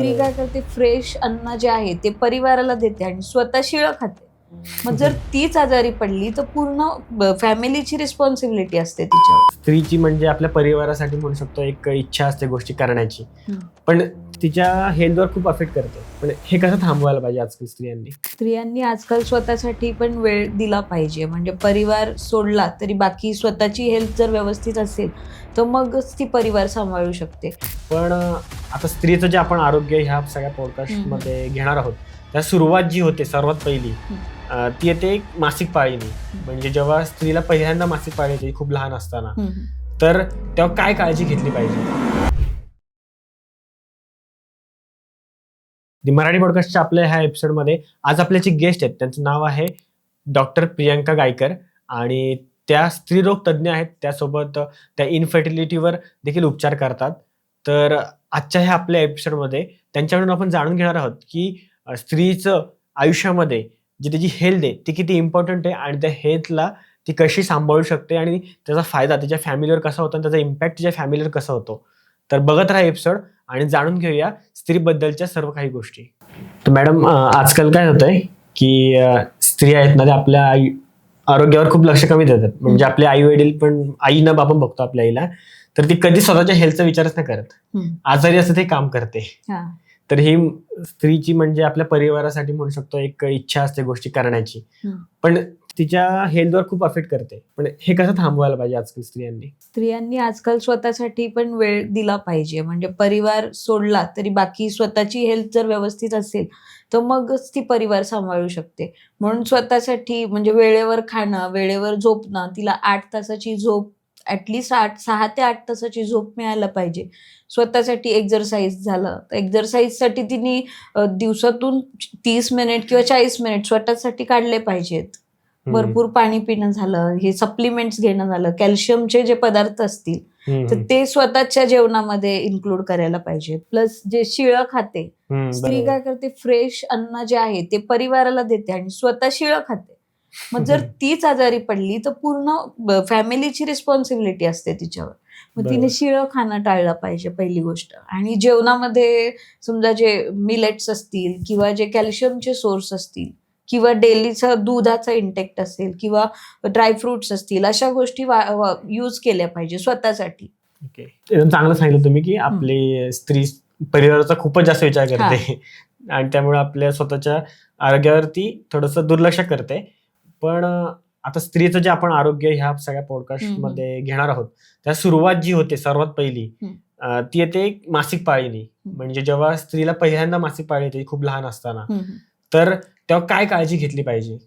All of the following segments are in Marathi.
स्त्री काय करते? फ्रेश अन्न जे आहे ते परिवाराला देते आणि स्वतः शिळं खाते मग जर तीच आजारी पडली तर पूर्ण फॅमिलीची रिस्पॉन्सिबिलिटी असते तिच्यावर. स्त्रीची म्हणजे आपल्या परिवारासाठी म्हणू शकतो एक इच्छा असते गोष्टी करण्याची. पण तिच्या हेल्थवर खूप अफेक्ट करते. पण हे कसं थांबवायला पाहिजे आजकाल स्त्रियांनी? स्त्रियांनी आजकाल स्वतःसाठी पण वेळ दिला पाहिजे. म्हणजे परिवार सोडला तरी बाकी स्वतःची हेल्थ जर व्यवस्थित असेल तर मगच ती परिवार सांभाळू शकते. पण आता स्त्रीचं जे आपण आरोग्य ह्या सगळ्या पॉडकास्टमध्ये घेणार आहोत त्या सुरुवात जी होते सर्वात पहिली ती येते एक मासिक पाळीनी. म्हणजे जेव्हा स्त्रीला पहिल्यांदा मासिक पाळी येते खूप लहान असताना. तर तेव्हा काय काळजी घेतली पाहिजे? दी मराठी पॉडकास्टच्या आपल्या ह्या एपिसोडमध्ये आज आपले जे गेस्ट आहेत त्यांचं नाव आहे डॉक्टर प्रियांका गायकर आणि त्या स्त्रीरोग तज्ज्ञ आहेत. त्यासोबत त्या इनफर्टिलिटीवर देखील उपचार करतात. तर आजच्या ह्या आपल्या एपिसोडमध्ये त्यांच्याकडून आपण जाणून घेणार आहोत की स्त्रीचं आयुष्यामध्ये जी त्याची हेल्थ आहे ती किती इम्पॉर्टंट आहे आणि त्या हेल्थला ती कशी सांभाळू शकते आणि त्याचा फायदा तिच्या फॅमिलीवर कसा होतो आणि त्याचा इम्पॅक्ट तिच्या फॅमिलीवर कसा होतो. तर बघत राहा एपिसोड आणि जाणून घेऊया स्त्रीबद्दलच्या सर्व काही गोष्टी तर मॅडम आजकाल काय होतंय की अ, स्त्रिया आहेत ना त्या आपल्या आई आरोग्यावर खूप लक्ष कमी देतात म्हणजे आपले आई वडील पण आई न आपण बघतो आपल्या आईला तर ती कधी स्वतःच्या हेल्थचा विचारच नाही करत. आजारी असं ते काम करते हा. तर ही स्त्रीची म्हणजे आपल्या परिवारासाठी म्हणू शकतो एक इच्छा असते गोष्टी करण्याची. पण तिच्या हेल्थवर खूप अफेक्ट करते. पण हे कसं थांबवायला पाहिजे आजकाल स्त्रियांनी? स्त्रियांनी आजकाल स्वतःसाठी पण वेळ दिला पाहिजे. म्हणजे परिवार सोडला तरी बाकी स्वतःची हेल्थ जर व्यवस्थित असेल तर मगच ती परिवार सांभाळू शकते. म्हणून स्वतःसाठी म्हणजे वेळेवर खाणं वेळेवर झोपणं तिला आठ तासाची झोप ॲटलिस्ट आठ सहा ते आठ तासाची झोप मिळायला पाहिजे. स्वतःसाठी एक्झरसाईज झालं तर एक्झरसाईजसाठी तिने दिवसातून तीस मिनिट किंवा चाळीस मिनिट स्वतःसाठी काढले पाहिजेत. भरपूर पाणी पिणं झालं हे सप्लिमेंट्स घेणं झालं कॅल्शियमचे जे पदार्थ असतील तर ते स्वतःच्या जेवणामध्ये इन्क्लूड करायला पाहिजे. प्लस जे शिळं खाते स्त्री. काय करते फ्रेश अन्न जे आहे ते परिवाराला देते आणि स्वतः शिळं खाते. मग जर तीच आजारी पडली तर पूर्ण फॅमिलीची रिस्पॉन्सिबिलिटी असते तिच्यावर. मग. तिने शिळं खाणं टाळलं पाहिजे पहिली गोष्ट. आणि जेवणामध्ये समजा जे मिलेट्स असतील किंवा जे कॅल्शियमचे सोर्स असतील किंवा डेलीचा दुधाचा इंटेक्ट असेल किंवा ड्रायफ्रुट्स असतील अशा गोष्टी यूज केल्या पाहिजे स्वतःसाठी. ओके एकदम चांगलं सांगितलं तुम्ही की आपली स्त्री परिवाराचा खूपच जास्त विचार करते. आणि त्यामुळे आपल्या स्वतःच्या आरोग्यावरती थोडंसं दुर्लक्ष करते. पण आता स्त्रीचं जे आपण आरोग्य ह्या सगळ्या पॉडकास्टमध्ये घेणार आहोत त्या सुरुवात जी होते सर्वात पहिली ती येते मासिक पाळीनी. म्हणजे जेव्हा स्त्रीला पहिल्यांदा मासिक पाळी येते खूप लहान असताना. तर तेव्हा काय काळजी घेतली पाहिजे?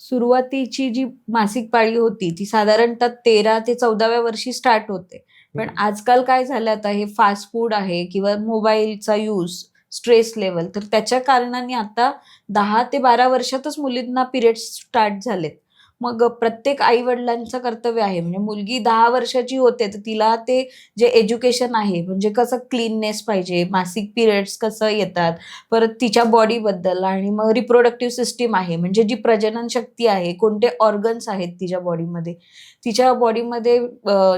सुरुवातीची जी मासिक पाळी होती ती साधारणतः तेरा ते चौदाव्या वर्षी स्टार्ट होते. पण. आजकाल काय झालं आता हे फास्ट फूड आहे किंवा मोबाईलचा यूज स्ट्रेस लेवल तर त्याच्या कारणाने आता दहा ते बारा वर्षातच मुलींना पिरियड्स स्टार्ट झालेत. मग प्रत्येक आई वडिलांचं कर्तव्य आहे. म्हणजे मुलगी दहा वर्षाची होते तर तिला ते जे एज्युकेशन आहे म्हणजे कसं क्लीननेस पाहिजे मासिक पिरियड्स कसं येतात परत तिच्या बॉडीबद्दल आणि मग रिप्रोडक्टिव्ह सिस्टीम आहे. म्हणजे जी प्रजनन शक्ती आहे कोणते ऑर्गन्स आहेत तिच्या बॉडीमध्ये तिच्या बॉडीमध्ये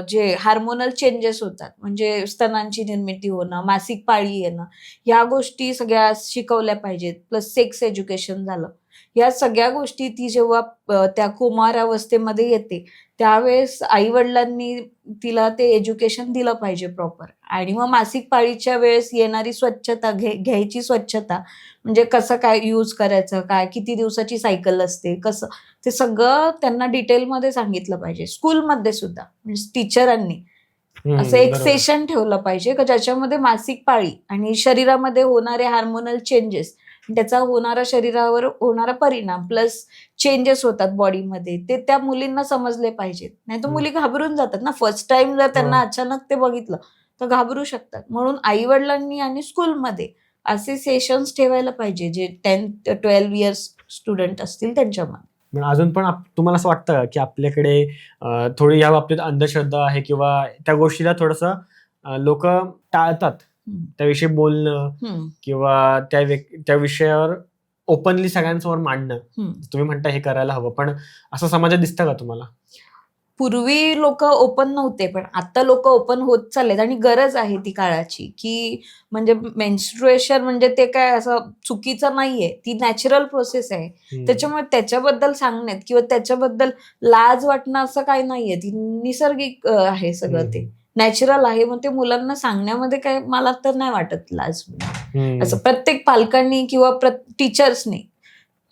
जे हार्मोनल चेंजेस होतात म्हणजे स्तनांची निर्मिती होणं मासिक पाळी येणं ह्या गोष्टी सगळ्या शिकवल्या पाहिजेत. प्लस सेक्स एज्युकेशन झालं. या सगळ्या गोष्टी ती जेव्हा त्या कुमारावस्थेमध्ये येते त्यावेळेस आई वडिलांनी तिला ते एज्युकेशन दिलं पाहिजे प्रॉपर आणि मग मासिक पाळीच्या वेळेस येणारी स्वच्छता घे घ्यायची स्वच्छता म्हणजे कसं काय यूज करायचं काय किती दिवसाची सायकल असते कसं ते सगळं त्यांना डिटेलमध्ये सांगितलं पाहिजे. स्कूलमध्ये सुद्धा म्हणजे टीचरांनी असं एक. सेशन ठेवलं पाहिजे का ज्याच्यामध्ये मासिक पाळी आणि शरीरामध्ये होणारे हार्मोनल चेंजेस त्याचा होणारा शरीरावर होणारा परिणाम प्लस चेंजेस होतात बॉडीमध्ये ते त्या मुलींना समजले पाहिजेत नाही तर. मुली घाबरून जातात ना फर्स्ट टाइम जर त्यांना. अचानक ते बघितलं तर घाबरू शकतात म्हणून आई वडिलांनी आणि स्कूलमध्ये असे सेशन्स ठेवायला पाहिजे जे टेन्थ ट्वेल्व इयर्स स्टुडंट असतील त्यांच्यामध्ये पण अजून पण तुम्हाला असं वाटतं का आपल्याकडे थोडी या बाबतीत अंधश्रद्धा आहे किंवा त्या गोष्टीला थोडस लोक टाळतात. त्याविषयी बोलणं किंवा त्या व्यक् त्या विषयावर ओपनली सगळ्यांसमोर मांडणं. तुम्ही म्हणता हे करायला हवं पण असं समाजात दिसतं का तुम्हाला? पूर्वी लोक ओपन नव्हते पण आता लोक ओपन होत चाललेत आणि गरज आहे ती काळाची की म्हणजे मेन्स्ट्रुएशन म्हणजे ते काय असं चुकीचं नाहीये ती नॅचरल प्रोसेस आहे. त्याच्यामुळे त्याच्याबद्दल सांगण्यात किंवा त्याच्याबद्दल लाज वाटणं असं काही नाहीये ती निसर्गिक आहे सगळं ते. नॅचरल आहे मग ते मुलांना सांगण्यामध्ये काय मला तर नाही वाटत लाज. असं प्रत्येक पालकांनी किंवा टीचर्सनी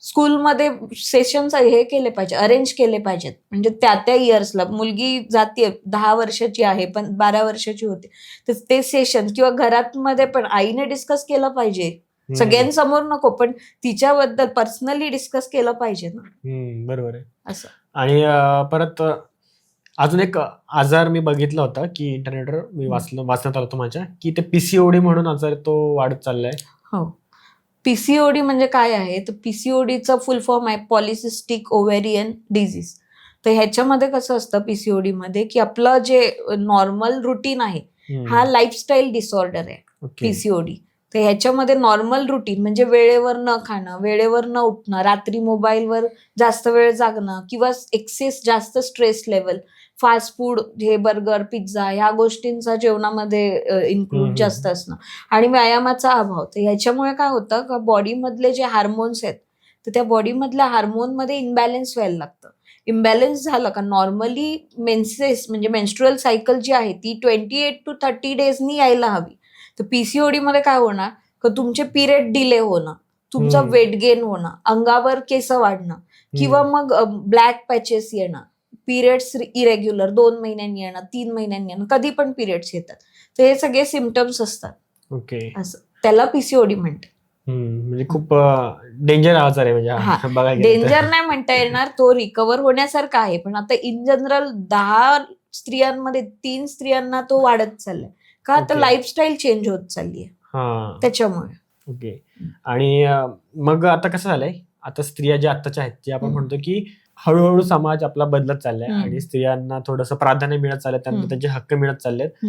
स्कूलमध्ये सेशन्स हे केले पाहिजे अरेंज केले पाहिजेत. म्हणजे त्या त्या इयर्सला मुलगी जाते दहा वर्षाची आहे पण बारा वर्षाची होते. तर ते सेशन किंवा घरात मध्ये पण आईने डिस्कस केलं पाहिजे. सगळ्यांसमोर नको पण तिच्याबद्दल पर्सनली डिस्कस केलं पाहिजे ना. बरोबर आहे. असं. आणि परत अजून एक आजार मी बघितला होता की इंटरनेटवर मी वाचलं वाचण्यात आलं होतं माझ्या की ते पीसीओडी म्हणून आजार तो वाढत चाललाय. हो. पीसीओडी म्हणजे काय आहे? तर पीसीओडीचा फुल फॉर्म आहे पॉलिसिस्टिक ओव्हेरियन डिझीज तर ह्याच्यामध्ये कसं असतं पीसीओडी मध्ये की आपलं जे नॉर्मल रुटीन आहे. हा लाईफस्टाईल डिसऑर्डर आहे. पीसीओडी तर ह्याच्यामध्ये नॉर्मल रुटीन म्हणजे वेळेवर न खाणं वेळेवर न उठणं रात्री मोबाईलवर जास्त वेळ जागणं किंवा एक्सेस जास्त स्ट्रेस लेवल फास्ट फूड हे बर्गर पिझ्झा ह्या गोष्टींचा जेवणामध्ये इन्क्लूड. जास्त असणं. आणि व्यायामाचा अभाव. तर ह्याच्यामुळे काय होतं का बॉडीमधले जे हार्मोन्स आहेत तर त्या बॉडीमधल्या हार्मोनमध्ये इम्बॅलन्स व्हायला लागतं. इम्बॅलन्स झालं का नॉर्मली मेन्सेस म्हणजे मेन्स्ट्रुअल सायकल जी आहे ती ट्वेंटी एट टू थर्टी डेजनी यायला हवी. तर पीसीओडी मध्ये काय होणार? का तुमचे पिरियड डिले होणं तुमचं. वेट गेन होणं अंगावर केस वाढणं किंवा मग ब्लॅक पॅचेस येणं पिरियड्स इरेग्युलर दोन महिन्यांनी येणं तीन महिन्यांनी येणं कधी पण पिरियड्स येतात. तर हे सगळे सिमटम्स असतात. ओके. असं. त्याला पीसीओडी म्हणतात. हम्म, म्हणजे खूप डेंजर आजार आहे म्हणजे. डेंजर नाही म्हणता येणार तो रिकवर होण्यासारखा आहे. पण आता इन जनरल दहा स्त्रियांमध्ये तीन स्त्रियांना तो वाढत चाललाय. का आता Okay. लाईफस्टाईल चेंज होत चालली आहे हा. त्याच्यामुळे. ओके आणि अं, मग आता कसं झालंय? आता स्त्रिया ज्या आत्ताच्या आहेत जे आपण हम्म. म्हणतो की हळूहळू समाज आपला बदलत चाललाय हम्म. आणि स्त्रियांना थोडंसं प्राधान्य मिळत चाललंय त्यांना हम्म. त्यांचे हक्क मिळत चाललेत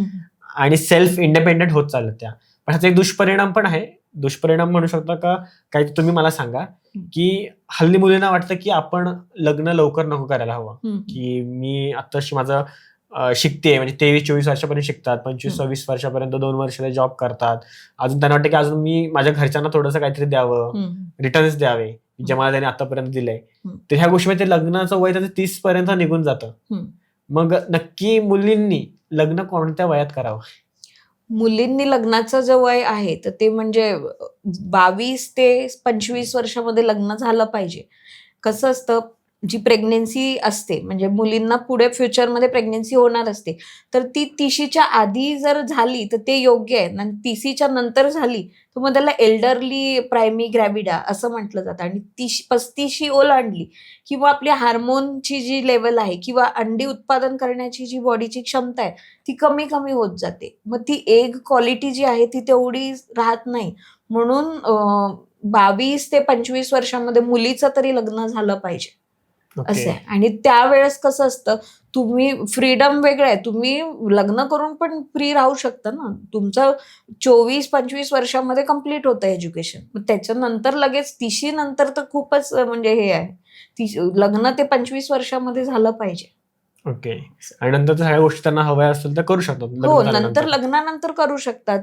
आणि सेल्फ इंडिपेंडेंट होत चालत त्या. पण ह्याचा एक दुष्परिणाम पण आहे. दुष्परिणाम म्हणू शकता का? काही तुम्ही मला सांगा की हल्ली मुलींना वाटतं की आपण लग्न लवकर नको करायला हवं. की मी आताशी माझं शिकते म्हणजे तेवीस चोवीस वर्षापर्यंत शिकतात. पंचवीस. सव्वीस वर्षापर्यंत दोन वर्षाला जॉब करतात. अजून त्यांना वाटतं की अजून मी माझ्या घरच्यांना थोडंसं काहीतरी द्यावं. रिटर्न्स द्यावे जे मला त्यांनी आतापर्यंत दिलंय. तर ह्या गोष्टीमध्ये ते लग्नाचं वय त्याचं तीस पर्यंत निघून जातं. मग नक्की मुलींनी लग्न कोणत्या वयात करावं? मुलींनी लग्नाचं जे वय आहे तर ते म्हणजे बावीस ते पंचवीस वर्षामध्ये लग्न झालं पाहिजे. कसं असतं? जी प्रेग्नेन्सी असते म्हणजे मुलींना पुढे फ्युचरमध्ये प्रेग्नेन्सी होणार असते तर ती तिशीच्या आधी जर झाली तर ते योग्य आहे. आणि तिसीच्या नंतर झाली तर मग त्याला एल्डरली प्रायमी ग्रॅविडा असं म्हटलं जातं. आणि तीस पस्तीशी ओलांडली किंवा आपली हार्मोनची जी लेवल आहे किंवा अंडी उत्पादन करण्याची जी बॉडीची क्षमता आहे ती कमी कमी होत जाते. मग ती एग क्वालिटी जी आहे ती तेवढी राहत नाही. म्हणून बावीस ते पंचवीस वर्षामध्ये मुलीचं तरी लग्न झालं पाहिजे. असं. आहे आणि त्यावेळेस कसं असतं तुम्ही फ्रीडम वेगळं आहे. तुम्ही लग्न करून पण फ्री राहू शकता ना. तुमचं चोवीस पंचवीस वर्षामध्ये कंप्लीट होतं एज्युकेशन मग त्याच्यानंतर लगेच तिशी नंतर तर खूपच म्हणजे हे आहे. ती लग्न ते पंचवीस वर्षामध्ये झालं पाहिजे. ओके आणि नंतर सगळ्या गोष्टी त्यांना हव्या असतील तर करू शकतात. हो. नंतर लग्नानंतर करू शकतात.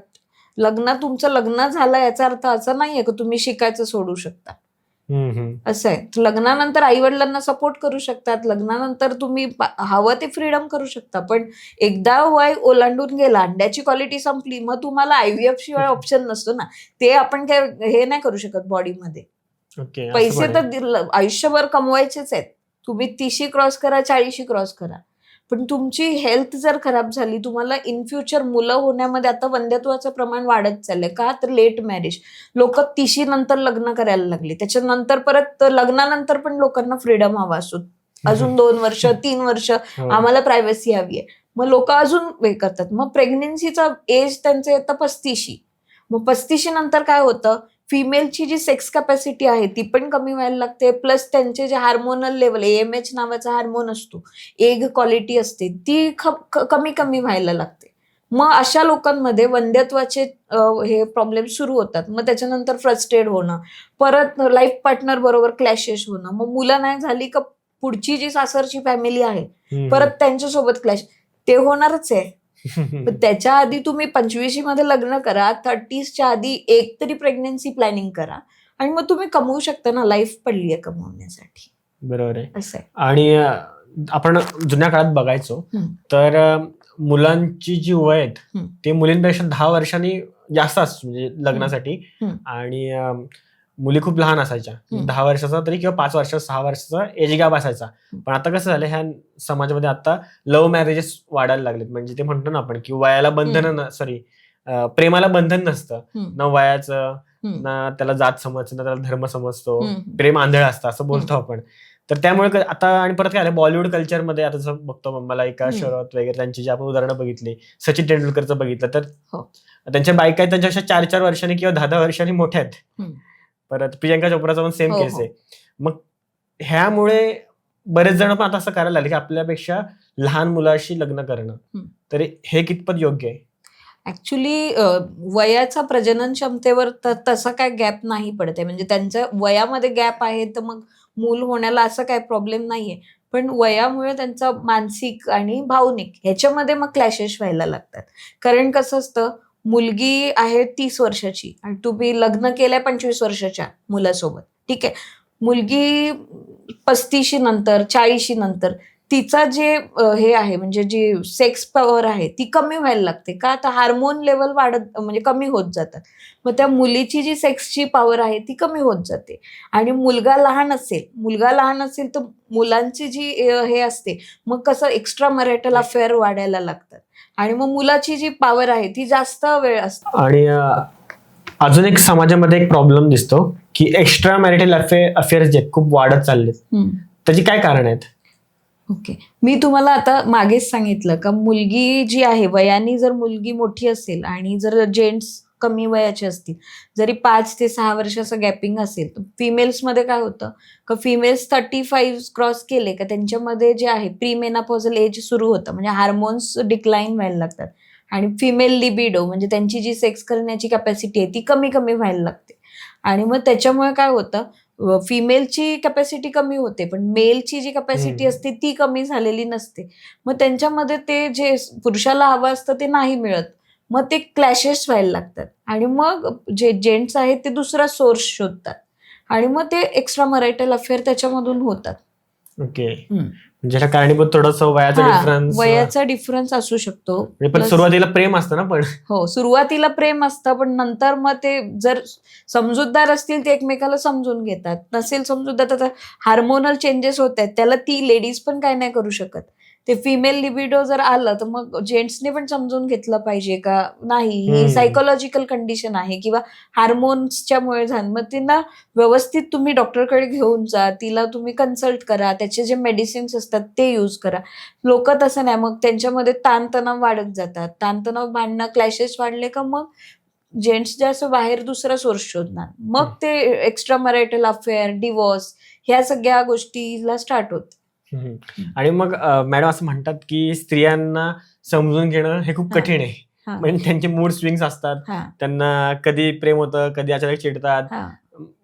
लग्न तुमचं लग्न झालं याचा अर्थ असं नाहीये की तुम्ही शिकायचं सोडू शकता. असं आहे. तर लग्नानंतर आई वडिलांना सपोर्ट करू शकतात. लग्नानंतर तुम्ही हवं ते फ्रीडम करू शकता. पण एकदा वय ओलांडून गेला अंड्याची क्वालिटी संपली मग तुम्हाला आयव्हीएफ शिवाय ऑप्शन नसतो ना. ते आपण काय हे नाही करू शकत बॉडीमध्ये पैसे तर आयुष्यभर कमवायचेच आहेत. तुम्ही तीशी क्रॉस करा चाळीशी क्रॉस करा. पण तुमची हेल्थ जर खराब झाली तुम्हाला इन फ्युचर मुलं होण्यामध्ये आता वंध्यत्वाचं प्रमाण वाढत चाललंय. का? तर लेट मॅरेज लोक तिशी नंतर लग्न करायला लागले. त्याच्यानंतर परत लग्नानंतर पण लोकांना फ्रीडम हवा असतो अजून दोन वर्ष तीन वर्ष हो. आम्हाला प्रायव्हसी हवी आहे. मग लोक अजून हे करतात. मग प्रेग्नेन्सीचा एज त्यांचं येतं पस्तीशी. मग पस्तीशी नंतर काय होतं? फिमेलची जी सेक्स कॅपॅसिटी आहे ती पण कमी व्हायला लागते. प्लस त्यांचे जे हार्मोनल लेवल एम एच नावाचा हार्मोन असतो एग क्वालिटी असते ती ख- कमी कमी व्हायला लागते. मग अशा लोकांमध्ये वंध्यत्वाचे अं, हे प्रॉब्लेम सुरू होतात. मग त्याच्यानंतर फ्रस्ट्रेट होणं परत लाईफ पार्टनर बरोबर क्लॅशेस होणं. मग मुलं नाही झाली का पुढची जी सासरची फॅमिली आहे. परत त्यांच्यासोबत क्लॅश ते होणारच आहे. त्याच्या आधी तुम्ही पंचवीशी मध्ये लग्न करा थर्टीजच्या आधी एक तरी प्रेग्नेन्सी प्लॅनिंग करा आणि मग तुम्ही कमवू शकता ना लाईफ पडली आहे कमवण्यासाठी बरोबर आहे असं आहे आणि आपण जुन्या काळात बघायचो. तर मुलांची जी वय आहेत. ते मुलींपेक्षा दहा वर्षांनी जास्त असतो म्हणजे लग्नासाठी. आणि मुली खूप लहान असायच्या. दहा वर्षाचा तरी किंवा पाच वर्षाचा सहा वर्षाचा एज गॅप असायचा. पण आता कसं झालं ह्या समाजामध्ये आता लव्ह मॅरेजेस वाढायला लागलेत म्हणजे ते म्हणतो ना आपण की वयाला बंधन सॉरी प्रेमाला बंधन नसतं. न वयाचं. ना त्याला जात समजतं ना त्याला धर्म समजतो. प्रेम आंधळ असतं असं बोलतो आपण तर त्यामुळे आता आणि परत काय आलं बॉलिवूड कल्चरमध्ये आता जसं बघतो मलाइका हम्म. शरद वगैरे त्यांची जी आपण उदाहरणं बघितली सचिन तेंडुलकरचं बघितलं तर हो. त्यांच्या बायका आहेत त्यांच्यापेक्षा चार चार वर्षांनी किंवा दहा दहा वर्षांनी मोठ्या आहेत. परत प्रियंका चोप्राचा पण सेम हो, केस हो. आहे. मग ह्यामुळे बरेच जण पण आता असं करायला लागले की आपल्यापेक्षा लहान मुलाशी लग्न करणं. तरी हे कितपत योग्य आहे? ऍक्च्युली वयाचा प्रजनन क्षमतेवर तसा काय गॅप नाही पडत म्हणजे त्यांच्या वयामध्ये गॅप आहे तर मग मूल होण्याला असं काय प्रॉब्लेम नाहीये. पण वयामुळे त्यांचा मानसिक आणि भावनिक ह्याच्यामध्ये मग क्लॅशेस व्हायला लागतात. कारण कसं असतं मुलगी आहे तीस वर्षाची आणि तुम्ही लग्न केलंय पंचवीस वर्षाच्या मुलासोबत. ठीक आहे? मुलगी पस्तीशी नंतर चाळीशी नंतर तिचा जे हे आहे म्हणजे जी सेक्स पॉवर आहे ती कमी व्हायला लागते. का? तर हार्मोन लेवल वाढत म्हणजे कमी होत जातात. मग त्या मुलीची जी सेक्सची पॉवर आहे ती कमी होत जाते. आणि मुलगा लहान असेल मुलगा लहान असेल तर मुलांची जी हे असते मग कसं एक्स्ट्रा मॅरिटल अफेअर वाढायला लागतात. आणि मग मुलाची जी पॉवर आहे ती जास्त वेळ असते. आणि अजून एक समाजामध्ये एक प्रॉब्लेम दिसतो की एक्स्ट्रा मॅरिटल अफेअर अफेअर्स जे खूप वाढत चाललेत. त्याची काय कारण आहेत? ओके. मी तुम्हाला आता मागेच सांगितलं का मुलगी जी आहे वयाने जर मुलगी मोठी असेल आणि जर जेंट्स कमी वयाचे असतील. जरी पाच ते सहा वर्षाचं गॅपिंग असेल तर फिमेल्समध्ये काय होतं? का फिमेल्स थर्टी फाईव्ह क्रॉस केले का त्यांच्यामध्ये जे आहे प्रीमेनापॉझल एज सुरू होतं. म्हणजे हार्मोन्स डिक्लाईन व्हायला लागतात. आणि फिमेल लिबिडो म्हणजे त्यांची जी सेक्स करण्याची कॅपॅसिटी आहे ती कमी कमी व्हायला लागते. आणि मग त्याच्यामुळे काय होतं? फिमेलची कॅपॅसिटी कमी होते पण मेलची जी कॅपॅसिटी. असते ती कमी झालेली नसते. मग त्यांच्यामध्ये ते जे पुरुषाला हवं असतं ते नाही मिळत. मग ते क्लॅशेस व्हायला लागतात. आणि मग जे जेंट्स आहेत ते दुसरा सोर्स शोधतात. आणि मग ते एक्स्ट्रा मरायटल अफेअर त्याच्यामधून होतात. ओके. म्हणजे कारणीभूत थोडस वयाचा डिफरन्स वयाचा डिफरन्स असू शकतो. म्हणजे पण सुरुवातीला प्रेम असतं ना पण. हो सुरुवातीला प्रेम असतं पण नंतर मग ते जर समजूतदार असतील ते एकमेकाला समजून घेतात. नसेल समजूतदार तर हार्मोनल चेंजेस होत आहेत. त्याला ती लेडीज पण काय नाही करू शकत. ते फिमेल लिबिडो जर आलं तर मग जेंट्सने पण समजून घेतलं पाहिजे का नाही ही. सायकोलॉजिकल कंडिशन आहे किंवा हार्मोन्सच्या मुळे झालं मग तिला व्यवस्थित तुम्ही डॉक्टरकडे घेऊन जा तिला तुम्ही कन्सल्ट करा त्याचे जे मेडिसिन्स असतात ते यूज करा लोक तसं नाही मग त्यांच्यामध्ये ताणतणाव वाढत जातात ताणतणाव भांडणं क्लॅशेस वाढले का मग जेंट्स जे असं बाहेर दुसरा सोर्स शोधणार मग. ते एक्स्ट्रा मॅरिटल अफेअर डिवोर्स ह्या सगळ्या गोष्टीला स्टार्ट होत हम्म. आणि मग मॅडम असं म्हणतात की स्त्रियांना समजून घेणं हे खूप. कठीण आहे. म्हणजे त्यांचे मूड स्विंग्स असतात. त्यांना कधी प्रेम होतं कधी अचानक चिडतात.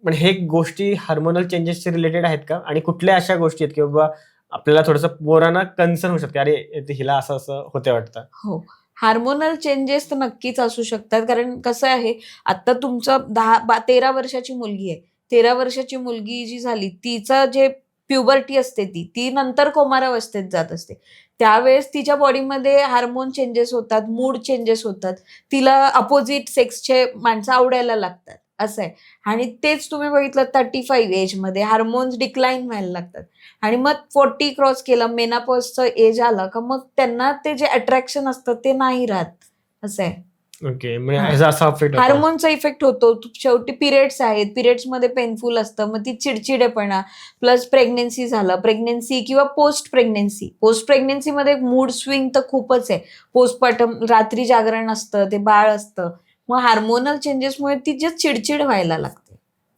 पण हे गोष्टी हार्मोनल चेंजेसचे रिलेटेड आहेत का? आणि कुठल्या अशा गोष्टी आहेत की बाबा आपल्याला थोडंसं पोरांना कन्सर्न होऊ शकते. अरे हिला असं असं होते वाटतं. हो. हार्मोनल चेंजेस तर नक्कीच असू शकतात. कारण कसं आहे आता तुमचं दहा तेरा वर्षाची मुलगी आहे. तेरा वर्षाची मुलगी जी झाली तिचं जे प्युबर्टी असते ती ती नंतर कोमारावस्थेत जात असते. त्यावेळेस तिच्या बॉडीमध्ये हार्मोन चेंजेस होतात मूड चेंजेस होतात. तिला अपोजिट सेक्सचे माणसं आवडायला लागतात असं आहे. आणि तेच तुम्ही बघितलं थर्टी फाईव्ह एजमध्ये हार्मोन्स डिक्लाईन व्हायला लागतात. आणि मग फोर्टी क्रॉस केलं मेनापॉसचं एज आलं का मग त्यांना ते जे अट्रॅक्शन असतं ते नाही राहत असं आहे. ओके म्हणजे हा. ह्याचा असा इफेक्ट हार्मोनचा इफेक्ट होतो. शेवटी पिरियड्स आहेत. पिरियड्समध्ये पेनफुल असतं. मग ती चिडचिडेपणा प्लस प्रेग्नेन्सी झालं. प्रेग्नेन्सी किंवा पोस्ट प्रेग्नेन्सी पोस्ट प्रेग्नेन्सीमध्ये मूड स्विंग तर खूपच आहे. पोस्टपार्टम रात्री जागरण असतं ते बाळ असतं. मग हार्मोनल चेंजेसमुळे ती जे चिडचिड व्हायला लागते.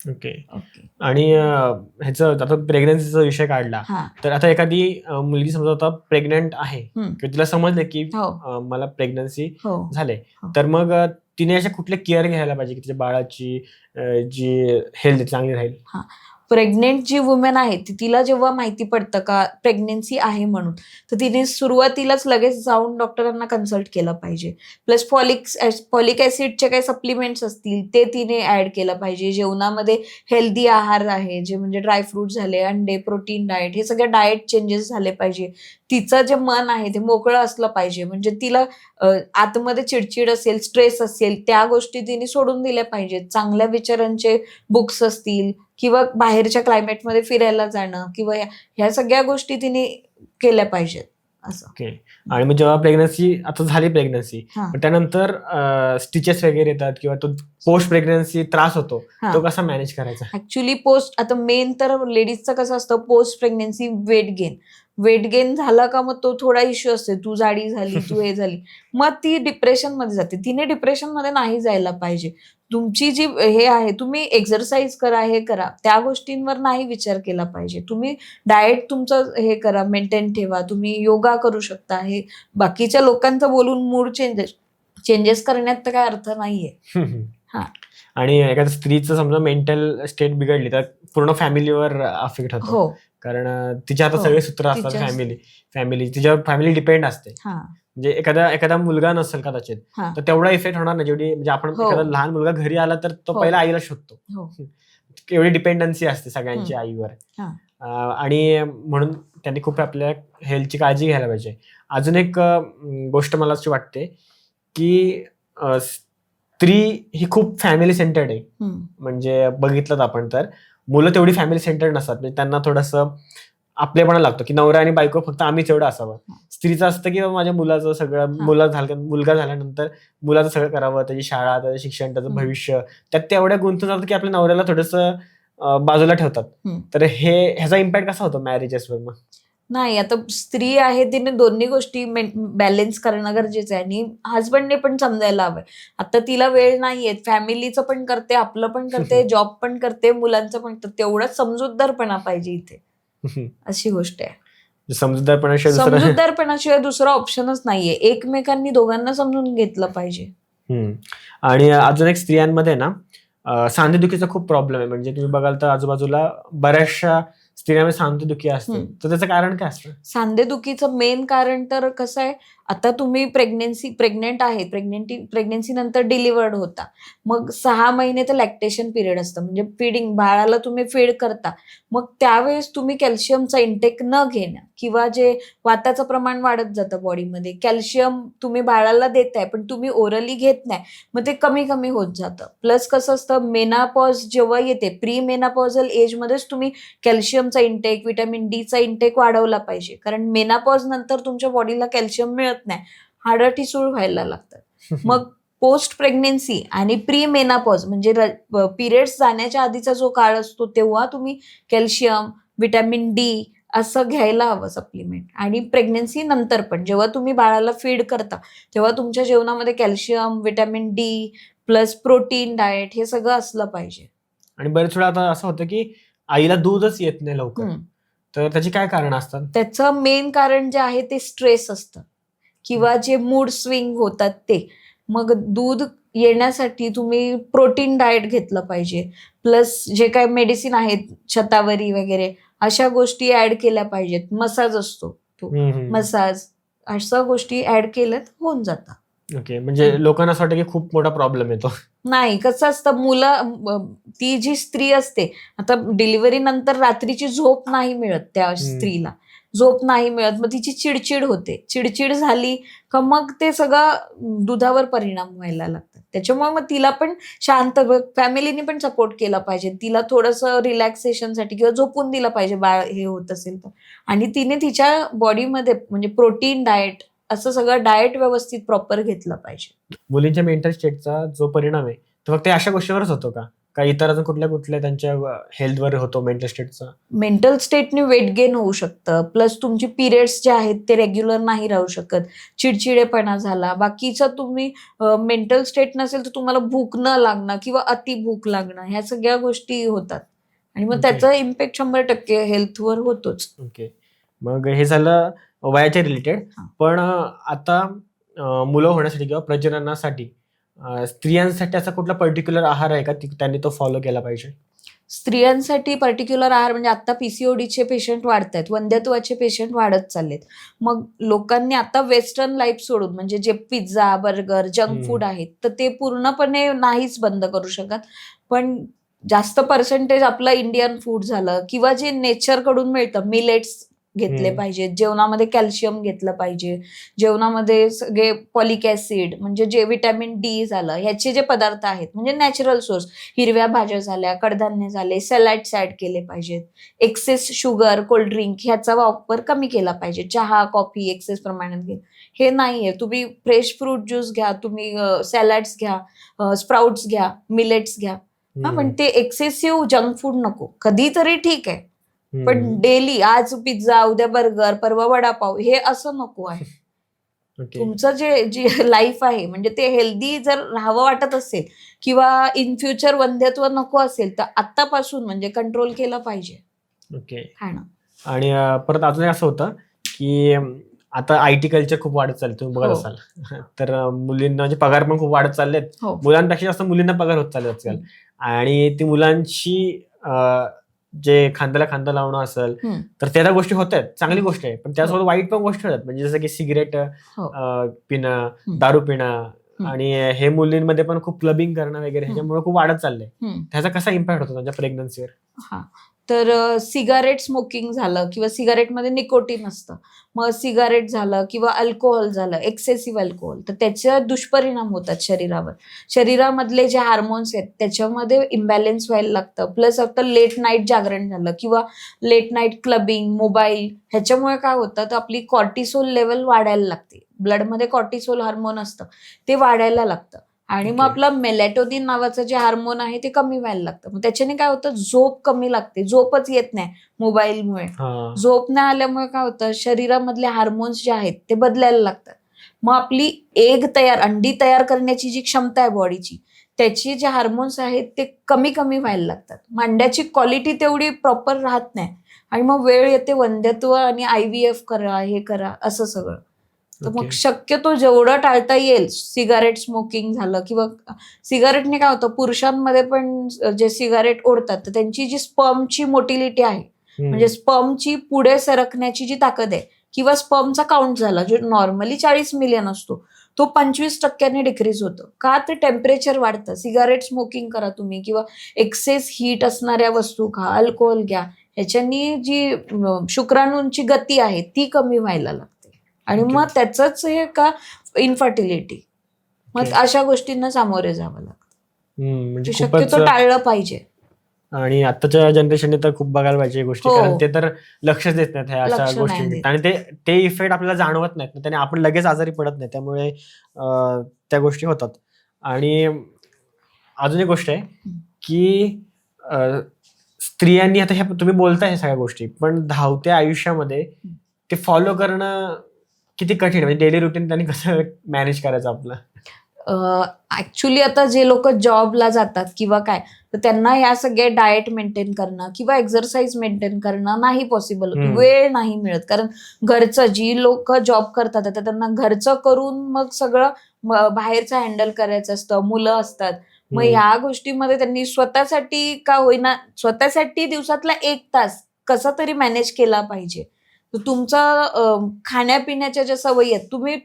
ओके. ओके. आणि ह्याचं आता प्रेग्नन्सीचा विषय काढला. हा. तर आता एखादी अं, मुलगी समजा आता प्रेग्नेंट आहे. हम्म. किंवा तिला समजलं की हो. अं, मला प्रेग्नन्सी हो. झाले हो. तर मग अं, तिने अशा कुठले केअर घ्यायला पाहिजे की तिच्या बाळाची अं, जी हेल्थ चांगली राहील? प्रेग्नेंट जी वुमेन आहे ती तिला जेव्हा माहिती पडतं का प्रेग्नेन्सी आहे म्हणून तर तिने सुरुवातीलाच लगेच जाऊन डॉक्टरांना कन्सल्ट केलं पाहिजे. प्लस फॉलिक फॉलिक ॲसिडचे काही सप्लिमेंट्स असतील ते तिने ऍड केलं पाहिजे. जेवणामध्ये हेल्दी आहार आहे जे म्हणजे ड्रायफ्रूट झाले अंडे प्रोटीन डाएट हे सगळे डाएट चेंजेस झाले पाहिजे. तिचं जे मन आहे ते मोकळं असलं पाहिजे. म्हणजे तिला आतमध्ये चिडचिड असेल स्ट्रेस असेल त्या गोष्टी तिने सोडून दिल्या पाहिजेत. चांगल्या विचारांचे बुक्स असतील किंवा बाहेरच्या क्लायमेटमध्ये फिरायला जाणं किंवा ह्या सगळ्या गोष्टी तिने केल्या पाहिजेत असं. ओके. आणि मग जेव्हा प्रेग्नन्सी आता झाली प्रेग्नन्सी हा. पण त्यानंतर स्टिचेस वगैरे येतात किंवा तो पोस्ट प्रेग्नन्सी त्रास होतो हा. तो कसा मॅनेज करायचा? ऍक्च्युली पोस्ट आता मेन तर लेडीजचं कसं असतं post pregnancy weight gain weight gain झाला का मग तो थोडा इश्यू असते तू जाडी झाली तू हे झाली. मग ती डिप्रेशनमध्ये जाते. तिने डिप्रेशनमध्ये नाही जायला पाहिजे. तुमची जी हे आहे तुम्ही एक्सरसाइज करा हे करा त्या गोष्टींवर नाही विचार केला पाहिजे. तुम्ही डाएट तुमचं हे करा मेंटेन ठेवा तुम्ही योगा करू शकता. हे बाकीच्या लोकांचं बोलून मूड चेंजेस चेंजेस करण्यात तर काय अर्थ नाहीये. हा. आणि एखाद्या स्त्रीचं समजा मेंटल स्टेट बिघडली तर पूर्ण फॅमिलीवर अफेक्ट होतो. हो. कारण तिच्या आता हो, सगळे सूत्र असतात फॅमिली फॅमिली तिच्यावर फॅमिली डिपेंड असते. म्हणजे एखादा एखादा मुलगा नसेल कदाचित हा. तर तेवढा इफेक्ट होणार नाही जेवढी म्हणजे आपण हो. एखादा लहान मुलगा घरी आला तर तो हो. पहिला आईला शोधतो हो एवढी डिपेंडन्सी असते सगळ्यांची आईवर हा. अं, आणि म्हणून त्यांनी खूप आपल्या हेल्थची काळजी घ्यायला पाहिजे अजून एक अं, गोष्ट मला अशी वाटते की अं, स्त्री ही खूप फॅमिली सेंटर्ड आहे हम्म. म्हणजे बघितलं आपण तर मुलं तेवढी फॅमिली सेंटर्ड नसतात म्हणजे त्यांना थोडंसं आपलेपणा लागतो की नवरा आणि बायको फक्त आम्हीच एवढं असावं. स्त्रीचं असतं की माझ्या मुलाचं सगळं मुलं झालं मुलगा झाल्यानंतर मुलाचं सगळं करावं त्याची शाळा त्याचं शिक्षण त्याचं. भविष्य. त्यात ते एवढ्या गुंतून जातात की आपल्या नवऱ्याला थोडंसं बाजूला ठेवतात. तर हे ह्याचा इम्पॅक्ट कसा होतो मॅरेजेसवर मग? नाही आता स्त्री आहे तिने दोन्ही गोष्टी बॅलन्स करणं गरजेचं आहे. आणि हजबंडने पण समजायला हवंय. आता तिला वेळ नाहीये फॅमिलीचं पण करते आपलं पण करते जॉब पण करते मुलांचं पण तेवढाच समजूतदारपणा पाहिजे इथे. अशी गोष्ट आहे. समजूतदारपणाशिवाय दुसरं समजूतदारपणाशिवाय दुसरा ऑप्शनच नाहीये. एकमेकांनी दोघांना समजून घेतलं पाहिजे. हम्म. आणि अजून एक स्त्रियांमध्ये ना अं, सांधेदुखीचा खूप प्रॉब्लेम आहे. म्हणजे तुम्ही बघाल तर आजूबाजूला बऱ्याचशा स्त्रियांमध्ये सांधेदुखी असते. हम्म. तर त्याचं कारण काय असतं? सांधेदुखीचं मेन कारण तर कसं आहे? आता तुम्ही प्रेग्नेन्सी प्रेग्नेंट आहे प्रेग्नेंटी प्रेग्नेन्सी नंतर डिलिव्हर्ड होता. मग सहा महिने तर लॅक्टेशन पिरियड असतं. म्हणजे फीडिंग बाळाला तुम्ही फीड करता. मग त्यावेळेस तुम्ही कॅल्शियमचा इंटेक न घेणं किंवा जे वाताचं प्रमाण वाढत जातं बॉडीमध्ये कॅल्शियम तुम्ही बाळाला देताय पण तुम्ही ओरली घेत नाही मग ते कमी कमी होत जातं. प्लस कसं असतं मेनापॉज जेव्हा येते प्री मेनापॉझल एजमध्येच तुम्ही कॅल्शियमचा इंटेक विटॅमिन डीचा इंटेक वाढवला पाहिजे. कारण मेनापॉज नंतर तुमच्या बॉडीला कॅल्शियम मिळत नाही. हाडं ठिसूळ व्हायला लागतात. मग पोस्ट प्रेग्नेन्सी आणि प्री मेनापॉज म्हणजे पिरियड्स जाण्याच्या आधीचा जो काळ असतो तेव्हा तुम्ही कॅल्शियम विटॅमिन डी असं घ्यायला हवं सप्लिमेंट आणि प्रेग्नेन्सी नंतर पण जेव्हा तुम्ही बाळाला फीड करता तेव्हा तुमच्या जेवणामध्ये calcium vitamin D plus protein diet हे सगळं असलं पाहिजे. आणि बरेच वेळा आता असं होतं की आईला दूधच येत नाही लवकर. तर त्याची काय कारण असतात? त्याचं मेन कारण जे आहे ते स्ट्रेस असतं. किंवा जे मूड स्विंग होतात ते. मग दूध येण्यासाठी तुम्ही प्रोटीन डाएट घेतलं पाहिजे. प्लस जे काय मेडिसिन आहेत शतावरी वगैरे अशा गोष्टी ऍड केल्या पाहिजेत. मसाज असतो हम्म. मसाज अशा गोष्टी ऍड केल्यात होऊन जातात. ओके म्हणजे लोकांना असं वाटतं की खूप मोठा प्रॉब्लेम येतो. नाही कसं असतं मुलं ती जी स्त्री असते आता डिलिव्हरी नंतर रात्रीची झोप नाही मिळत त्या स्त्रीला. झोप नाही मिळत मग तिची चिडचिड होते. चिडचिड झाली का मग ते सगळं दुधावर परिणाम व्हायला लागतात. त्याच्यामुळे मग तिला पण शांत फॅमिलीने पण सपोर्ट केला पाहिजे. तिला थोडंसं रिलॅक्सेशनसाठी किंवा झोपून दिलं पाहिजे बाळ हे होत असेल तर. आणि तिने तिच्या बॉडीमध्ये म्हणजे प्रोटीन डाएट असं सगळं डाएट व्यवस्थित प्रॉपर घेतलं पाहिजे. मुलींच्या मेंटल स्टेटचा जो परिणाम आहे तो फक्त अशा गोष्टीवरच होतो का? का इतर अजून कुठल्या कुठल्या त्यांच्या हेल्थवर होतो मेंटल स्टेटचा मेंटल स्टेटने वेट गेन होऊ शकतं. प्लस तुमची पिरियड्स जे आहेत ते रेग्युलर नाही राहू शकत. चिडचिडेपणा झाला. बाकीचा तुम्ही मेंटल स्टेट नसेल तर तुम्हाला भूक न लागणं किंवा अति भूक लागणं ह्या सगळ्या गोष्टी होतात. आणि मग. त्याचा इम्पॅक्ट शंभर टक्के हेल्थवर होतोच. ओके मग हे झालं वयाच्या रिलेटेड. पण आता मुलं होण्यासाठी किंवा प्रजननासाठी स्त्रियांसाठी असा कुठला पर्टिक्युलर आहार आहे का ती- त्यांनी तो फॉलो केला पाहिजे? स्त्रियांसाठी पर्टिक्युलर आहार म्हणजे आता पीसीओडीचे पेशंट वाढत आहेत वंध्यत्वाचे पेशंट वाढत चाललेत. मग लोकांनी आता वेस्टर्न लाईफ सोडून म्हणजे जे पिझ्झा बर्गर जंक. फूड आहेत तर ते पूर्णपणे नाहीच बंद करू शकत. पण जास्त पर्सेंटेज आपलं इंडियन फूड झालं किंवा जे नेचरकडून मिळतं मिलेट्स घेतले. पाहिजेत. जेवणामध्ये कॅल्शियम घेतलं पाहिजे. जेवणामध्ये सगळे पॉलिक ऍसिड म्हणजे जे विटॅमिन डी झालं ह्याचे जे पदार्थ आहेत म्हणजे नॅचरल सोर्स हिरव्या भाज्या झाल्या कडधान्य झाले सॅलॅड्स ऍड केले पाहिजेत. एक्सेस शुगर कोल्ड्रिंक ह्याचा वापर कमी केला पाहिजे. चहा कॉफी एक्सेस प्रमाणात घे. हे नाहीये. तुम्ही फ्रेश फ्रूट ज्यूस घ्या तुम्ही सॅलॅड्स घ्या स्प्राउट्स घ्या मिलेट्स घ्या. हा पण ते एक्सेसिव्ह जंक फूड नको. कधीतरी ठीक आहे. पण डेली आज पिझ्झा उद्या बर्गर परवा वडापाव हे असं नको आहे. ओके तुमचं जे जी लाईफ आहे म्हणजे ते हेल्दी जर राहावं वाटत असेल किंवा इन फ्युचर वंध्यत्व नको असेल तर आतापासून म्हणजे कंट्रोल केलं पाहिजे. ओके खाणं आणि परत अजून असं होतं की आता आय टी कल्चर खूप वाढत चाललं तुम्ही बघत हो. असाल. तर मुलींना म्हणजे पगार पण खूप वाढत चाललेत. हो. मुलांपेक्षा जास्त मुलींना पगार होत चालले आजकाल. आणि ती मुलांची अं, जे खांद्याला खांदा लावणं असेल. तर त्या त्या गोष्टी होत आहेत चांगली गोष्ट आहे पण त्यासोबत वाईट पण गोष्टी होतात म्हणजे जसं की सिगरेट हो. पिणं. दारू पिणं. आणि हे मुलींमध्ये पण खूप क्लबिंग करणं वगैरे ह्याच्यामुळे खूप वाढत चाललंय. त्याचा कसा इम्पॅक्ट होतो त्यांच्या प्रेग्नन्सीवर हा तर सिगारेट स्मोकिंग झालं किंवा सिगारेटमध्ये निकोटीन असतं. मग सिगारेट झालं किंवा अल्कोहोल झालं एक्सेसिव्ह अल्कोहोल तर त्याचे दुष्परिणाम होतात शरीरावर. शरीरामधले जे हार्मोन्स आहेत त्याच्यामध्ये इम्बॅलेन्स व्हायला लागतं. प्लस आता लेट नाईट जागरण झालं किंवा लेट नाईट क्लबिंग मोबाईल ह्याच्यामुळे काय होतं तर आपली कॉर्टिसोल लेवल वाढायला लागते. ब्लडमध्ये कॉर्टिसोल हार्मोन असतं ते वाढायला लागतं. आणि मग. आपलं मेलॅटोनिन नावाचं जे हार्मोन आहे ते कमी व्हायला लागतं. मग त्याच्याने काय होतं? झोप कमी लागते. झोपच येत नाही मोबाईलमुळे. हा. झोप नाही आल्यामुळे काय होतं? शरीरामधले हार्मोन्स जे आहेत ते बदलायला लागतात. मग आपली एग तयार अंडी तयार करण्याची जी क्षमता आहे बॉडीची त्याची जे हार्मोन्स आहेत ते कमी कमी व्हायला लागतात. मांड्याची क्वालिटी तेवढी प्रॉपर राहत नाही. आणि मग वेळ येते वंध्यत्व आणि आय व्ही एफ करा हे करा असं सगळं. तर मग. शक्यतो जेवढं टाळता येईल सिगारेट स्मोकिंग झालं किंवा सिगारेटने काय होतं पुरुषांमध्ये पण जे सिगारेट ओढतात तर त्यांची जी स्पर्मची मोटिलिटी आहे. म्हणजे स्पर्मची पुढे सरकण्याची जी ताकद आहे किंवा स्पर्मचा काउंट झाला जो नॉर्मली चाळीस मिलियन असतो तो पंचवीस टक्क्याने डिक्रीज होतो का तर टेम्परेचर वाढतं सिगारेट स्मोकिंग करा तुम्ही किंवा एक्सेस हीट असणाऱ्या वस्तू खा अल्कोहोल घ्या ह्याच्यानी जी शुक्राणूंची गती आहे ती कमी व्हायला लागते आणि. मग त्याच हे का इन्फर्टिलिटी मग. अशा गोष्टींना सामोरे जावं लागतं म्हणजे शक्यतो टाळलं पाहिजे आणि आताच्या जनरेशनने तर खूप बघायला पाहिजे गोष्टी हो. कारण ते तर लक्षच देत नाहीत ह्या अशा नाही गोष्टी. आणि ते ते इफेक्ट आपल्याला जाणवत नाहीत त्याने आपण लगेच आजारी पडत नाही त्यामुळे त्या गोष्टी होतात आणि अजून एक गोष्ट आहे की स्त्रियांनी आता ह्या तुम्ही बोलताय ह्या सगळ्या गोष्टी पण धावत्या आयुष्यामध्ये ते फॉलो करणं किती कठीण म्हणजे डेली रुटीन त्यांनी कसं मॅनेज करायचं आपलं? ऍक्च्युली आता जे लोक जॉबला जातात किंवा काय तर त्यांना ह्या सगळ्या डाएट मेंटेन करणं किंवा एक्सरसाइज मेंटेन करणं नाही पॉसिबल हम्म. वेळ नाही मिळत. कारण घरचं जी लोक जॉब करतात आता त्यांना घरचं करून मग सगळं बाहेरचं हँडल करायचं असतं मुलं असतात. मग. ह्या गोष्टीमध्ये त्यांनी स्वतःसाठी का होईना स्वतःसाठी दिवसातला एक तास कसा तरी मॅनेज केला पाहिजे. तर तुमचा खाण्यापिण्याच्या ज्या सवयी आहेत तुम्ही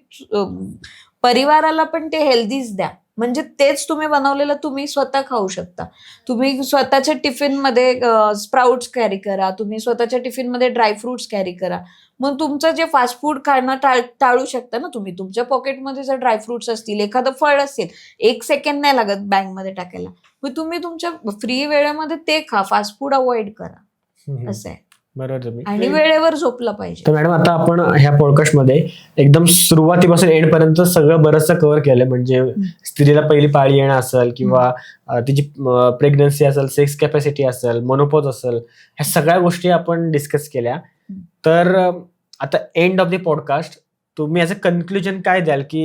परिवाराला पण ते हेल्दीच द्या. म्हणजे तेच तुम्ही बनवलेलं तुम्ही स्वतः खाऊ शकता. तुम्ही स्वतःच्या टिफिनमध्ये स्प्राउट्स कॅरी करा तुम्ही स्वतःच्या टिफिनमध्ये ड्रायफ्रुट्स कॅरी करा. मग तुमचं जे फास्ट फूड खाणं टाळ टाळू शकता ना तुम्ही. तुमच्या पॉकेटमध्ये जर ड्रायफ्रुट्स असतील एखादं फळ असेल एक सेकंड नाही लागत बँकमध्ये टाकायला. मग तुम्ही तुमच्या फ्री वेळेमध्ये ते खा फास्ट फूड अवॉइड करा. असं आहे. बरोबर आणि वेळेवर झोपलं पाहिजे. तर मॅडम आता आपण ह्या पॉडकास्टमध्ये एकदम सुरुवातीपासून एंड पर्यंत सगळं बरंचसं कव्हर केलं म्हणजे स्त्रीला पहिली पाळी येणं असेल किंवा तिची प्रेग्नन्सी असेल सेक्स कॅपॅसिटी असेल मोनोपोज असेल ह्या सगळ्या गोष्टी आपण डिस्कस केल्या. तर आता एंड ऑफ द पॉडकास्ट तुम्ही ॲज अ कन्क्लुजन काय द्याल की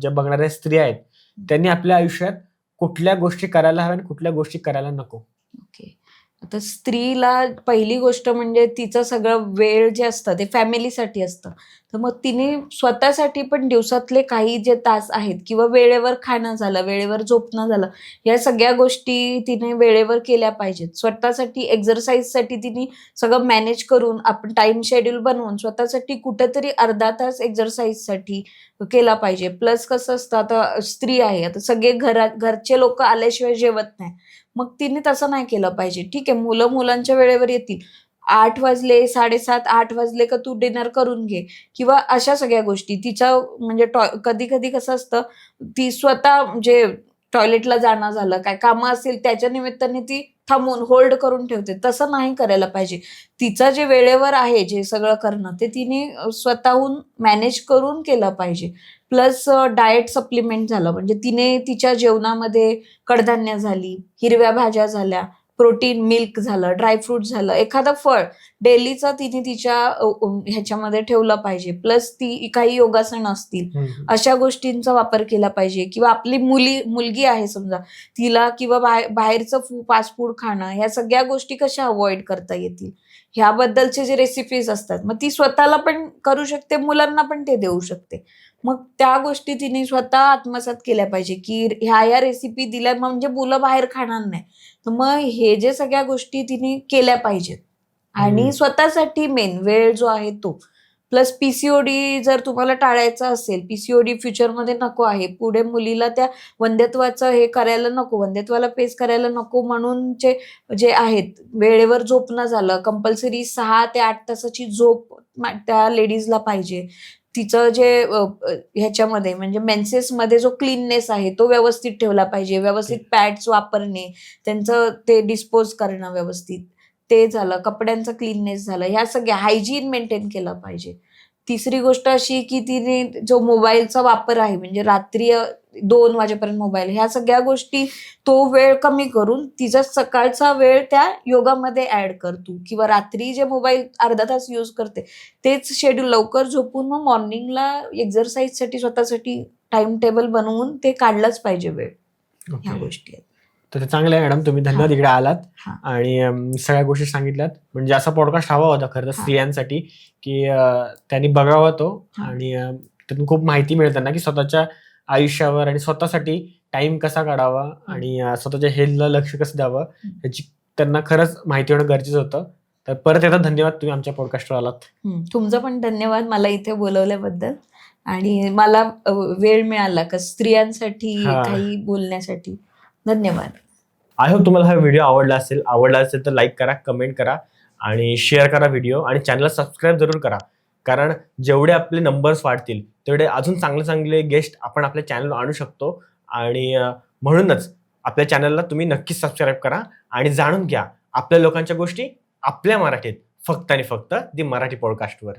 ज्या बघणाऱ्या स्त्रिया आहेत त्यांनी आपल्या आयुष्यात कुठल्या गोष्टी करायला हव्या आणि कुठल्या गोष्टी करायला नको? ओके. आता स्त्रीला पहिली गोष्ट म्हणजे तिचं सगळं वेळ जे असतं ते फॅमिलीसाठी असतं. तर मग तिने स्वतःसाठी पण दिवसातले काही जे तास आहेत किंवा वेळेवर खाणं झालं वेळेवर झोपणं झालं या सगळ्या गोष्टी तिने वेळेवर केल्या पाहिजेत. स्वतःसाठी एक्झरसाईजसाठी तिने सगळं मॅनेज करून आपण टाइम शेड्यूल बनवून स्वतःसाठी कुठेतरी अर्धा तास एक्झरसाईजसाठी केला पाहिजे. प्लस कसं असतं आता स्त्री आहे आता सगळे घरात घरचे लोक आल्याशिवाय जेवत नाही. मग तिने तसं नाही केलं पाहिजे. ठीक आहे मुलं मुलांच्या वेळेवर येतील. आठ वाजले साडेसात आठ वाजले का तू डिनर करून घे. किंवा अशा सगळ्या गोष्टी. तिच्या म्हणजे कधी कधी कसं असतं ती स्वतः जे टॉयलेटला जाणं झालं काय कामं असेल त्याच्या निमित्ताने ती थांबून होल्ड करून ठेवते. तसं नाही करायला पाहिजे. तिचं जे वेळेवर आहे जे सगळं करणं ते तिने स्वतःहून मॅनेज करून केलं पाहिजे. प्लस डाएट सप्लिमेंट झालं. म्हणजे तिने तिच्या जेवणामध्ये कडधान्य झाली हिरव्या भाज्या झाल्या प्रोटीन मिल्क झालं ड्रायफ्रूट झालं. एखादं फळ डेलीचं तिने तिच्या ह्याच्यामध्ये ठेवलं पाहिजे. प्लस ती काही योगासन असतील अशा गोष्टींचा वापर केला पाहिजे. किंवा आपली मुली मुलगी आहे समजा तिला किंवा बाहेर बाहेरचं फास्ट फूड खाणं ह्या सगळ्या गोष्टी कशा अवॉइड करता येतील? ह्याबद्दलचे जे रेसिपीज असतात मग ती स्वतःला पण करू शकते मुलांना पण ते देऊ शकते. मग त्या गोष्टी तिने स्वतः आत्मसात केल्या पाहिजे की ह्या ह्या रेसिपी दिल्या म्हणजे मुलं बाहेर खाणार नाही. तर मग हे जे सगळ्या गोष्टी तिने केल्या पाहिजेत. आणि. स्वतःसाठी मेन वेळ जो आहे तो प्लस पीसीओडी जर तुम्हाला टाळायचं असेल पीसीओडी फ्युचरमध्ये नको आहे. पुढे मुलीला त्या वंध्यत्वाचं हे करायला नको वंध्यत्वाला फेस करायला नको म्हणूनचे जे आहेत वेळेवर झोपणं झालं कंपल्सरी सहा ते आठ तासाची झोप त्या लेडीजला पाहिजे. तिचं जे ह्याच्यामध्ये म्हणजे मेन्सेसमध्ये जो क्लीननेस आहे तो व्यवस्थित ठेवला पाहिजे. व्यवस्थित पॅड्स वापरणे त्यांचं ते डिस्पोज करणं व्यवस्थित. ते झालं कपड्यांचं क्लीननेस झालं ह्या सगळ्या हायजीन मेंटेन केलं पाहिजे. तिसरी गोष्ट अशी की तिने जो मोबाईलचा वापर आहे म्हणजे रात्री दोन वाजेपर्यंत मोबाईल ह्या सगळ्या गोष्टी तो वेळ कमी करून तिचा सकाळचा वेळ त्या योगामध्ये ऍड कर तू. किंवा रात्री जे मोबाईल अर्धा तास यूज करते तेच शेड्यूल लवकर झोपून मग मॉर्निंगला एक्झरसाईजसाठी स्वतःसाठी टाइम टेबल बनवून ते काढलंच पाहिजे वेळ. ह्या. गोष्टी आहेत. तर ते चांगलं आहे मॅडम तुम्ही धन्यवाद. इकडे आलात. हा. आणि सगळ्या गोष्टी सांगितल्यात. म्हणजे असा पॉडकास्ट हवा होता खरं तर हा. स्त्रियांसाठी की अ, त्यांनी बघावा तो. हा. आणि अ, त्यातून खूप माहिती मिळते त्यांना की स्वतःच्या आयुष्यावर आणि स्वतःसाठी टाइम कसा काढावा आणि अ, स्वतःच्या हेल्थला लक्ष कसं द्यावं याची त्यांना खरंच माहिती होणं गरजेचं होतं. तर परत एकदा धन्यवाद तुम्ही आमच्या पॉडकास्टवर आलात. हम्म, तुमचं पण धन्यवाद मला इथे बोलवल्याबद्दल. आणि मला अ, वेळ मिळाला का स्त्रियांसाठी हा. काही बोलण्यासाठी. धन्यवाद. आय होप तुम्हाला हा व्हिडिओ आवडला असेल. आवडला असेल तर लाईक करा कमेंट करा आणि शेअर करा व्हिडिओ आणि चॅनलला सबस्क्राईब जरूर करा. कारण जेवढे आपले नंबर्स वाढतील तेवढे अजून चांगले चांगले गेस्ट आपण आपल्या चॅनलवर आणू शकतो. आणि म्हणूनच आपल्या चॅनलला तुम्ही नक्कीच सबस्क्राईब करा आणि जाणून घ्या आपल्या लोकांच्या गोष्टी आपल्या मराठीत. फक्त आणि फक्त दी मराठी पॉडकास्टवर